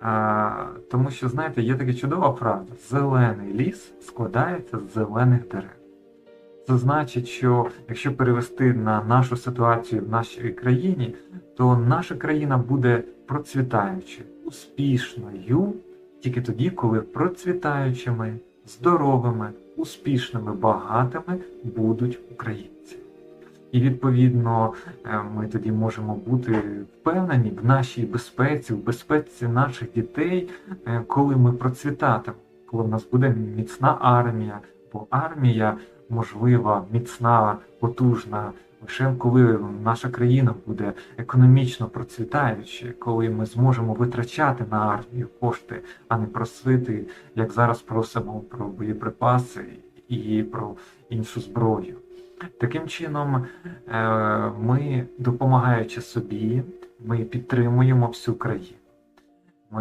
А, тому що, знаєте, є така чудова правда: зелений ліс складається з зелених дерев. Це значить, що якщо перевести на нашу ситуацію в нашій країні, то наша країна буде процвітаючою, успішною тільки тоді, коли процвітаючими, здоровими, успішними, багатими будуть українці. І відповідно е, ми тоді можемо бути впевнені в нашій безпеці, в безпеці наших дітей, е, коли ми процвітатимемо, коли в нас буде міцна армія, бо армія можлива, міцна, потужна. Лише коли наша країна буде економічно процвітаюча, коли ми зможемо витрачати на армію кошти, а не просити, як зараз просимо про боєприпаси і про іншу зброю. Таким чином, е, ми, допомагаючи собі, ми підтримуємо всю країну.